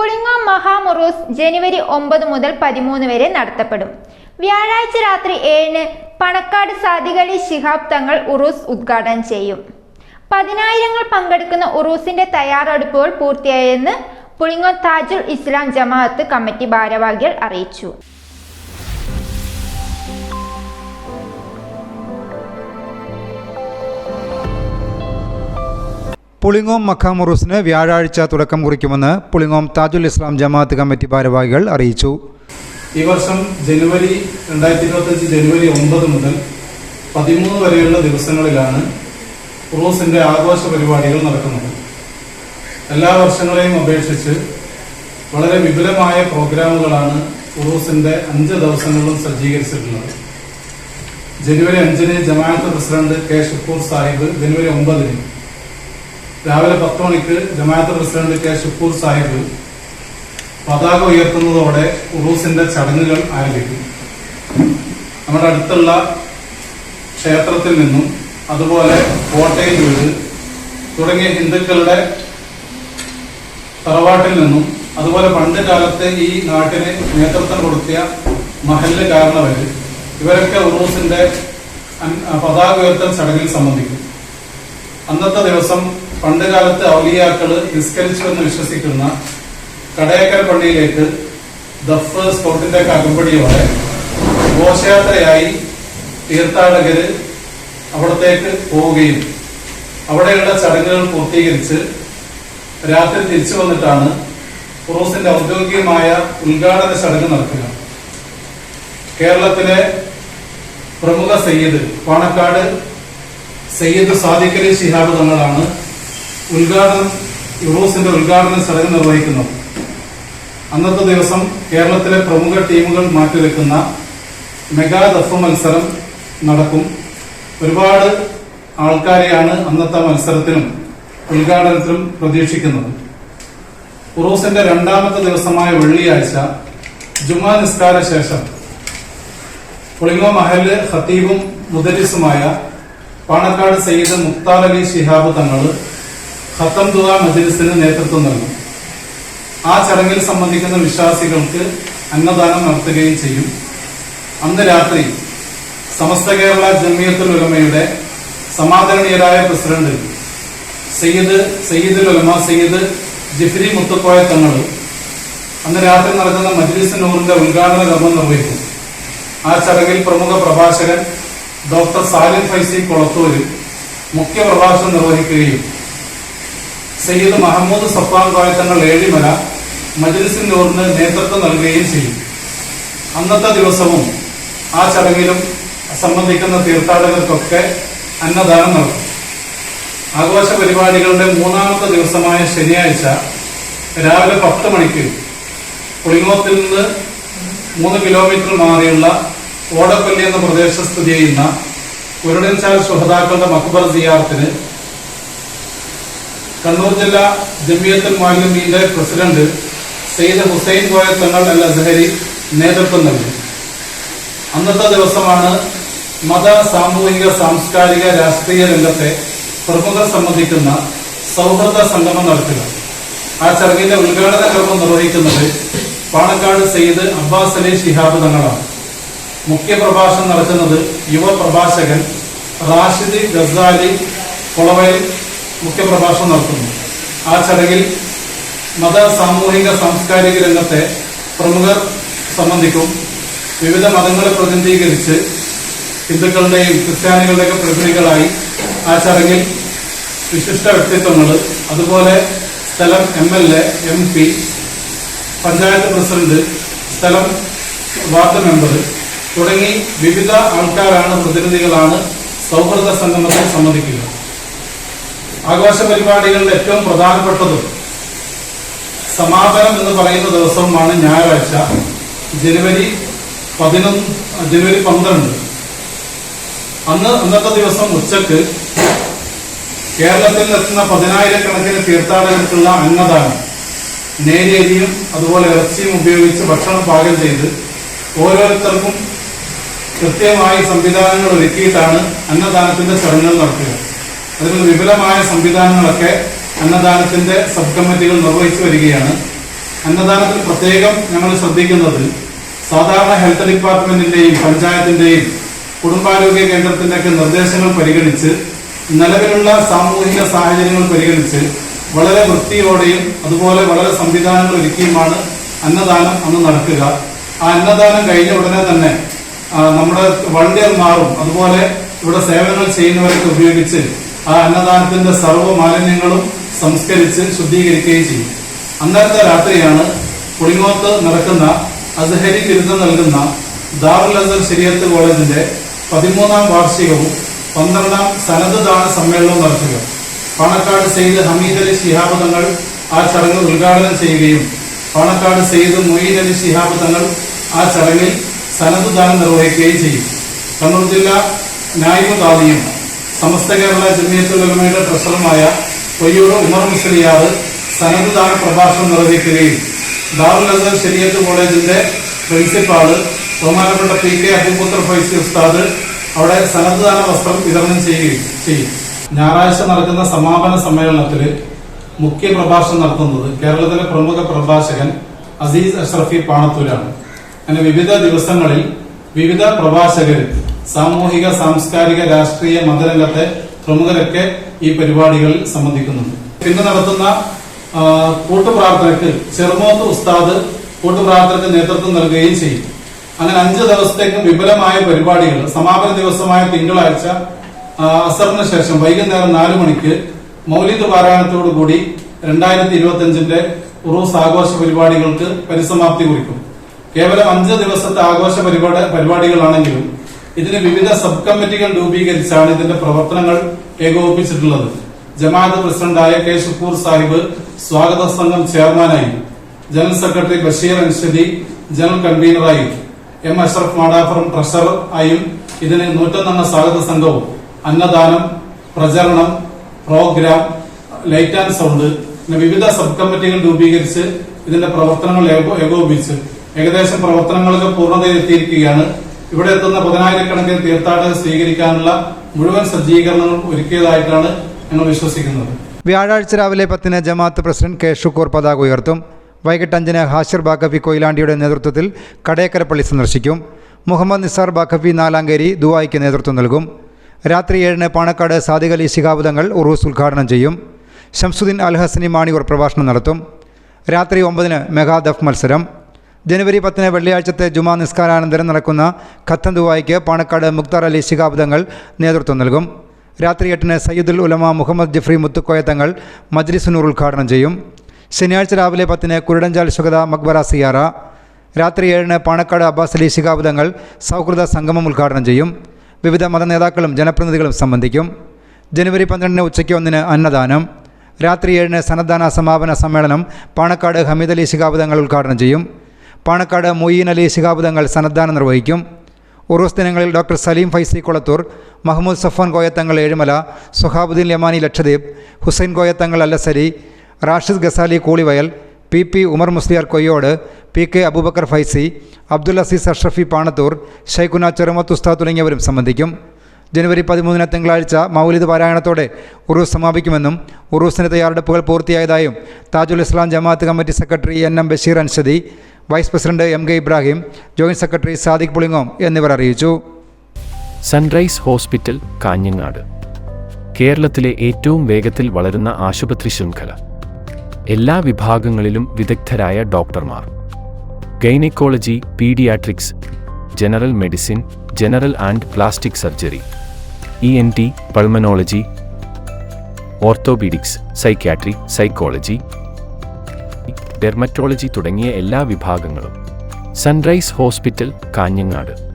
പുളിങ്ങോം മഹാമുറൂസ് ജനുവരി ഒമ്പത് മുതൽ പതിമൂന്ന് വരെ നടത്തപ്പെടും. വ്യാഴാഴ്ച രാത്രി ഏഴിന് പണക്കാട് സാദിഖലി ശിഹാബ് തങ്ങൾ ഉറൂസ് ഉദ്ഘാടനം ചെയ്യും. പതിനായിരങ്ങൾ പങ്കെടുക്കുന്ന ഉറൂസിന്റെ തയ്യാറെടുപ്പുകൾ പൂർത്തിയായെന്ന് പുളിങ്ങോം താജുൽ ഇസ്ലാം ജമാഅത്ത് കമ്മിറ്റി ഭാരവാഹികൾ അറിയിച്ചു. പുളിങ്ങോം മഖാമുറൂസിന് വ്യാഴാഴ്ച തുടക്കം കുറിക്കുമെന്ന് പുളിങ്ങോം താജുൽ ഇസ്ലാം ജമാഅത്ത് കമ്മിറ്റി ഭാരവാഹികൾ അറിയിച്ചു. ഈ വർഷം ജനുവരി രണ്ടായിരത്തി ഇരുപത്തഞ്ച് ജനുവരി ഒമ്പത് മുതൽ പതിമൂന്ന് വരെയുള്ള ദിവസങ്ങളിലാണ് ഉറൂസിന്റെ ആഘോഷ പരിപാടികൾ നടക്കുന്നത്. എല്ലാ വർഷങ്ങളെയും അപേക്ഷിച്ച് വളരെ വിപുലമായ പ്രോഗ്രാമുകളാണ് ഉറൂസിന്റെ അഞ്ച് ദിവസങ്ങളിലും സജ്ജീകരിച്ചിട്ടുള്ളത്. ജനുവരി അഞ്ചിന് ജമാഅത്ത് പ്രസിഡന്റ് കെ ഷുക്കൂർ സാഹിബ് ജനുവരി ഒമ്പതിന് രാവിലെ പത്ത് മണിക്ക് ജമാഅത്ത് പ്രസിഡന്റ് കെ. ഷുക്കൂർ സാഹിബ് പതാക ഉയർത്തുന്നതോടെ ഉറൂസിന്റെ ചടങ്ങുകൾ ആരംഭിക്കും. നമ്മുടെ അടുത്തുള്ള ക്ഷേത്രത്തിൽ നിന്നും അതുപോലെ കോട്ടയം വീട് തുടങ്ങിയ ഹിന്ദുക്കളുടെ തറവാട്ടിൽ നിന്നും അതുപോലെ പണ്ട് കാലത്ത് ഈ നാട്ടിന് നേതൃത്വം കൊടുത്തിയ മഹല്ല് കാരണവര് ഇവരൊക്കെ ഉറൂസിന്റെ പതാക ഉയർത്തൽ ചടങ്ങിൽ സംബന്ധിക്കും. അന്നത്തെ ദിവസം പണ്ട് കാലത്ത് ഔലിയാക്കൾ നിസ്കരിച്ചു എന്ന് വിശ്വസിക്കുന്ന കടയക്കൽ പള്ളിയിലേക്ക് ദഫ് സ്കൗട്ടിന്റെ അകമ്പടിയോടെ ഘോഷയാത്രയായി തീർത്ഥാടകര് അവിടത്തേക്ക് പോവുകയും അവിടെയുള്ള ചടങ്ങുകൾ പൂർത്തീകരിച്ച് രാത്രി തിരിച്ചു വന്നിട്ടാണ് ഫുറൂസിന്റെ ഔദ്യോഗികമായ ഉദ്ഘാടന ചടങ്ങ് നടക്കുക. കേരളത്തിലെ പ്രമുഖ സയ്യിദ് പാണക്കാട് സയ്യിദ് സാദിഖലി ശിഹാബ് തങ്ങളാണ് ഉദ്ഘാടനം യൂറോസിന്റെ ഉദ്ഘാടന ചടങ്ങ് നിർവഹിക്കുന്നത് അന്നത്തെ ദിവസം കേരളത്തിലെ പ്രമുഖ ടീമുകൾ മാറ്റിവെക്കുന്ന മെഗാ ദഫ് മത്സരം നടക്കും. ഒരുപാട് ആൾക്കാരെയാണ് അന്നത്തെ മത്സരത്തിനും ഉദ്ഘാടനത്തിനും പ്രതീക്ഷിക്കുന്നത്. ഉറൂസിന്റെ രണ്ടാമത്തെ ദിവസമായ വെള്ളിയാഴ്ച ജുമാ നിസ്കാര ശേഷം പുളിങ്ങോ മഹൽ ഖത്തീബും മുദരിസുമായ പാണക്കാട് സയ്യിദ് മുക്താർ അലി ശിഹാബ് തങ്ങൾ ഖത്തം ദുആ മജ്ലിസിന് നേതൃത്വം നൽകും. ആ ചടങ്ങിൽ സംബന്ധിക്കുന്ന വിശ്വാസികൾക്ക് അന്നദാനം നടത്തുകയും ചെയ്യും. അന്ന് രാത്രി സമസ്ത കേരള ജമിയത്തുൽ ഉലമയുടെ സമാദരണീയരായ പ്രസിഡന്റ് സയ്യിദ് സയ്യിദുൽ ഉലമ സയ്യിദ് ജിഫ്രി മുത്തുക്കോയ തങ്ങൾ അന്ന് രാത്രി നടക്കുന്ന മജ്ലിസ് നൂറിന്റെ ഉദ്ഘാടന കർമ്മം നിർവഹിക്കും. ആ ചടങ്ങിൽ പ്രമുഖ പ്രഭാഷകൻ ഡോക്ടർ സാലിം ഫൈസി കൊളത്തൂരിൽ മുഖ്യ പ്രഭാഷണം നിർവഹിക്കുകയും സയ്യിദ് മഹമ്മൂദ് സഫാൻ കോയത്തങ്ങൾ ഏഴിമല മജ്ലിസിൻ നൂറിന് നേതൃത്വം നൽകുകയും ചെയ്യും. അന്നത്തെ ദിവസവും ആ ചടങ്ങിലും സംബന്ധിക്കുന്ന തീർത്ഥാടകർക്കൊക്കെ അന്നദാനം നൽകും. ആഘോഷ പരിപാടികളുടെ മൂന്നാമത്തെ ദിവസമായ ശനിയാഴ്ച രാവിലെ പത്ത് മണിക്ക് പുളിങ്ങോത്തിൽ നിന്ന് മൂന്ന് കിലോമീറ്റർ മാറിയുള്ള ഓടപ്പള്ളി എന്ന പ്രദേശത്ത് സ്ഥിതി ചെയ്യുന്ന കുരുടൻചാൽ ശുഹതാക്കളുടെ മക്ബർ സിയാറത്തിന് കണ്ണൂർ ജില്ലാ ജമിയത്തുൽ മാലിമീന്റെ പ്രസിഡന്റ് സെയ്ദ് ഹുസൈൻ കോയ തങ്ങൾ അൽ അസഹരി നേതൃത്വം നൽകി. അന്നത്തെ ദിവസമാണ് മത സാമൂഹിക സാംസ്കാരിക രാഷ്ട്രീയ രംഗത്തെ പ്രമുഖർ സംബന്ധിക്കുന്ന സൗഹൃദ സംഗമം നടത്തുക. ആ ചടങ്ങിന്റെ ഉദ്ഘാടന കർമ്മം നിർവഹിക്കുന്നത് പാണക്കാട് സെയ്ദ് അബ്ബാസ് അലി ഷിഹാബ് തങ്ങളാണ്. മുഖ്യ പ്രഭാഷണം നടത്തുന്നത് യുവ പ്രഭാഷകൻ റാഷിദ് ഗസാലി കുളവയിൽ മുഖ്യപ്രഭാഷണം നടത്തുന്നു. ആ ചടങ്ങിൽ മത സാമൂഹിക സാംസ്കാരിക രംഗത്തെ പ്രമുഖർ സംബന്ധിക്കും വിവിധ മതങ്ങളെ പ്രതിനിധീകരിച്ച് ഹിന്ദുക്കളുടെയും ക്രിസ്ത്യാനികളുടെയൊക്കെ പ്രതിനിധികളായി ആ ചടങ്ങിൽ വിശിഷ്ട വ്യക്തിത്വങ്ങൾ അതുപോലെ സ്ഥലം M L A M P panchayat president സ്ഥലം വാർഡ് മെമ്പർ തുടങ്ങി വിവിധ ആൾക്കാരാണ് പ്രതിനിധികളാണ് സൗഹൃദ സംഗമത്തെ സംബന്ധിക്കുക. ആഘോഷ പരിപാടികളുടെ ഏറ്റവും പ്രധാനപ്പെട്ടതും സമാപനം എന്ന് പറയുന്ന ദിവസമാണ് ഞായറാഴ്ച. ജനുവരി പതിനൊന്ന് ജനുവരി പന്ത്രണ്ട്. അന്ന് അന്നത്തെ ദിവസം ഉച്ചയ്ക്ക് കേരളത്തിൽ എത്തുന്ന പതിനായിരക്കണക്കിന് തീർത്ഥാടകർക്കുള്ള അന്നദാനം നേരിയരിയും അതുപോലെ ഇറച്ചിയും ഉപയോഗിച്ച് ഭക്ഷണം പാകം ചെയ്ത് ഓരോരുത്തർക്കും കൃത്യമായി സംവിധാനങ്ങൾ ഒരുക്കിയിട്ടാണ് അന്നദാനത്തിന്റെ ചടങ്ങുകൾ നടത്തുക. അതിനുള്ള വിപുലമായ സംവിധാനങ്ങളൊക്കെ അന്നദാനത്തിന്റെ സബ് കമ്മിറ്റികൾ നിർവഹിച്ചു വരികയാണ്. അന്നദാനത്തിൽ പ്രത്യേകം ഞങ്ങൾ ശ്രദ്ധിക്കുന്നത് സാധാരണ ഹെൽത്ത് ഡിപ്പാർട്ട്മെന്റിന്റെയും പഞ്ചായത്തിന്റെയും കുടുംബാരോഗ്യ കേന്ദ്രത്തിന്റെ ഒക്കെ നിർദ്ദേശങ്ങൾ പരിഗണിച്ച് നിലവിലുള്ള സാമൂഹിക സാഹചര്യങ്ങൾ പരിഗണിച്ച് വളരെ വൃത്തിയോടെയും അതുപോലെ വളരെ സംവിധാനങ്ങൾ ഒരുക്കിയുമാണ് അന്നദാനം അന്ന് നടക്കുക. ആ അന്നദാനം കഴിഞ്ഞ ഉടനെ തന്നെ നമ്മുടെ വണ്ടിയർമാറും അതുപോലെ ഇവിടെ സേവനങ്ങൾ ചെയ്യുന്നവരൊക്കെ ഉപയോഗിച്ച് ആ അന്നദാനത്തിന്റെ സർവ മാലിന്യങ്ങളും സംസ്കരിച്ച് ശുദ്ധീകരിക്കുകയും ചെയ്യും. അന്നേരത്തെ രാത്രിയാണ് പുളിങ്ങോത്ത് നടക്കുന്ന അസഹരി ബിരുദം നൽകുന്ന ദാറുൽ അസർ ശരിയത്ത് കോളേജിന്റെ പതിമൂന്നാം വാർഷികവും പന്ത്രണ്ടാം സനത് സമ്മേളനവും നടത്തുക. പാണക്കാട് സെയ്ദ് ഹമീദ് അലി ശിഹാബ് തങ്ങൾ ആ ചടങ്ങ് ഉദ്ഘാടനം ചെയ്യുകയും പാണക്കാട് സെയ്ദ് മൊയ്ൻ അലി ശിഹാബ് തങ്ങൾ ആ ചടങ്ങിൽ സനത് നിർവഹിക്കുകയും ചെയ്യും. കണ്ണൂർ ജില്ലാ നായിക സമസ്ത കേരള ജമിയത്തുലമയുടെ ട്രഷറുമായ പൊയ്യൂർ ഉമർ മുസ്ലിയാർ സനത് പ്രഭാഷണം നിർവഹിക്കുകയും ദാറുൽ അസർ ശരിയത്ത് കോളേജിന്റെ പ്രിൻസിപ്പാൾ ബഹുമാനപ്പെട്ട പി കെ അബൂപുത്ര ഫൈസി ഉസ്താദ് അവിടെ സന്നദ്ധദാന വസ്ത്രം വിതരണം ചെയ്യുകയും ചെയ്യും. ഞായറാഴ്ച നടക്കുന്ന സമാപന സമ്മേളനത്തിൽ മുഖ്യ പ്രഭാഷണം നടത്തുന്നത് കേരളത്തിലെ പ്രമുഖ പ്രഭാഷകൻ അസീസ് അഷ്റഫി പാണത്തൂരാണ്. അങ്ങനെ വിവിധ ദിവസങ്ങളിൽ വിവിധ പ്രഭാഷകർ സാമൂഹിക സാംസ്കാരിക രാഷ്ട്രീയ മതരംഗത്തെ പ്രമുഖരൊക്കെ ഈ പരിപാടികളിൽ സംബന്ധിക്കുന്നുണ്ട്. പിന്നെ നടത്തുന്ന കൂട്ടുപ്രാർത്ഥനയ്ക്ക് ചെറുമോത്ത് ഉസ്താദ് കൂട്ടുപ്രാർത്ഥനയ്ക്ക് നേതൃത്വം നൽകുകയും ചെയ്യും. അങ്ങനെ അഞ്ച് ദിവസത്തേക്കും വിപുലമായ പരിപാടികൾ സമാപന ദിവസമായ തിങ്കളാഴ്ച അസറിന് ശേഷം വൈകുന്നേരം നാലു മണിക്ക് മൗലിക പാരായണത്തോടു കൂടി രണ്ടായിരത്തി ഇരുപത്തി അഞ്ചിന്റെ ഉറൂസ് ആഘോഷ പരിപാടികൾക്ക് പരിസമാപ്തി കുറിക്കും. കേവലം അഞ്ച് ദിവസത്തെ ആഘോഷ പരിപാടി പരിപാടികളാണെങ്കിലും ഇതിന് വിവിധ സബ് കമ്മിറ്റികൾ രൂപീകരിച്ചാണ് ഇതിന്റെ പ്രവർത്തനങ്ങൾ ഏകോപിപ്പിച്ചിട്ടുള്ളത്. ജമാഅത്ത് പ്രസിഡന്റായ കെ ഷുക്കൂർ സാഹിബ് സ്വാഗത സംഘം ചെയർമാനായി. General secretary Basheer Anshadi general കൺവീനറായി. M Ashraf മാടാഫറും ട്രഷറർ ആയും ഇതിന് നൂറ്റൊന്നെണ്ണ സ്വാഗത സംഘവും അന്നദാനം പ്രചരണം പ്രോഗ്രാം ലൈറ്റ് ആൻഡ് സൗണ്ട് വിവിധ സബ് കമ്മിറ്റികൾ രൂപീകരിച്ച് ഇതിന്റെ പ്രവർത്തനങ്ങൾ ഏകോ- ഏകോപിപ്പിച്ച് ഏകദേശം പ്രവർത്തനങ്ങളൊക്കെ പൂർണതയിലെത്തിയിരിക്കുകയാണ്. ഇവിടെ എത്തുന്ന പതിനായിരക്കണക്കിന് തീർത്ഥാടകർ സ്വീകരിക്കാനുള്ള മുഴുവൻ സജ്ജീകരണങ്ങൾ ഒരുക്കിയതായിട്ടാണ് ഞങ്ങൾ വിശ്വസിക്കുന്നത്. വ്യാഴാഴ്ച രാവിലെ പത്തിന് ജമാഅത്ത് പ്രസിഡന്റ് കെ ഷുക്കൂർ പതാക ഉയർത്തും. വൈകിട്ട് അഞ്ചിന് ഹാഷിർ ബാഖഫി കൊയിലാണ്ടിയുടെ നേതൃത്വത്തിൽ കടയക്കരപ്പള്ളി പള്ളി സന്ദർശിക്കും. മുഹമ്മദ് നിസാർ ബാഖഫി നാലാങ്കേരി ദുബായിക്ക് നേതൃത്വം നൽകും. രാത്രി ഏഴിന് പാണക്കാട് സാദിഖ് അലി ശിഹാബുദങ്ങൾ ഉറൂസ് ഉദ്ഘാടനം ചെയ്യും. ഷംസുദ്ദീൻ അൽഹസനി മാണിയൂർ പ്രഭാഷണം നടത്തും. രാത്രി ഒമ്പതിന് മെഗാദഫ് മത്സരം. ജനുവരി പത്തിന് വെള്ളിയാഴ്ചത്തെ ജുമാ നിസ്കാരാനന്തരം നടക്കുന്ന ഖത്തൻ പാണക്കാട് മുക്താർ അലി ശിഹാബുദങ്ങൾ നേതൃത്വം നൽകും. രാത്രി എട്ടിന് സയ്യിദുൽ ഉലമ മുഹമ്മദ് ജഫ്രി മുത്തുക്കോയ തങ്ങൾ മജ്ലിസുനൂർ ഉദ്ഘാടനം ചെയ്യും. ശനിയാഴ്ച രാവിലെ പത്തിന് കുരുടഞ്ചാൽ ശുഗത മക്ബറ സിയാറ. രാത്രി ഏഴിന് പാണക്കാട് അബ്ബാസ് അലി ശിഹാബ് തങ്ങൾ സൗഹൃദ സംഗമം ഉദ്ഘാടനം ചെയ്യും. വിവിധ മതനേതാക്കളും ജനപ്രതിനിധികളും സംബന്ധിക്കും. ജനുവരി പന്ത്രണ്ടിന് ഉച്ചയ്ക്ക് ഒന്നിന് അന്നദാനം. രാത്രി ഏഴിന് സന്നദ്ധാന സമാപന സമ്മേളനം പാണക്കാട് ഹമീദ് അലി ശിഹാബ് തങ്ങൾ ഉദ്ഘാടനം ചെയ്യും. പാണക്കാട് മൊയ്യീൻ അലി ശിഹാബുദങ്ങൾ സന്നദ്ധാനം നിർവഹിക്കും. ഉറൂസ് ദിനങ്ങളിൽ doctor Saleem Faizy Kolathur Mahmood Safan Koyathangal Ezhumala Shihabuddin Yamani Lakshadweep Hussain Koyathangal Alazhari Rashid Ghazali Koolivayal P P Umar Musliyar Koyyode P K Aboobacker Faizy Abdul Aziz Ashrafi Panathur Shaikhuna Cherumath Ustad തുടങ്ങിയവരും സംബന്ധിക്കും. ജനുവരി പതിമൂന്നിന് തിങ്കളാഴ്ച മൗലിദ് പാരായണത്തോടെ ഉറൂസ് സമാപിക്കുമെന്നും ഉറൂസിന്റെ തയ്യാറെടുപ്പുകൾ പൂർത്തിയായതായും Tajul Islam Jamaat committee secretary N M Basheer Anshadi vice president M K Ibrahim joint secretary Sadiq Pulingome എന്നിവർ അറിയിച്ചു. Sunrise hospital Kanhangad. കേരളത്തിലെ ഏറ്റവും വേഗത്തിൽ വളരുന്ന ആശുപത്രി ശൃംഖല. എല്ലാ വിഭാഗങ്ങളിലും വിദഗ്ധരായ ഡോക്ടർമാർ. Gynaecology paediatrics general medicine general and plastic surgery E N T pulmonology orthopaedics psychiatry psychology dermatology തുടങ്ങിയ എല്ലാ വിഭാഗങ്ങളും. Sunrise hospital Kanhangad.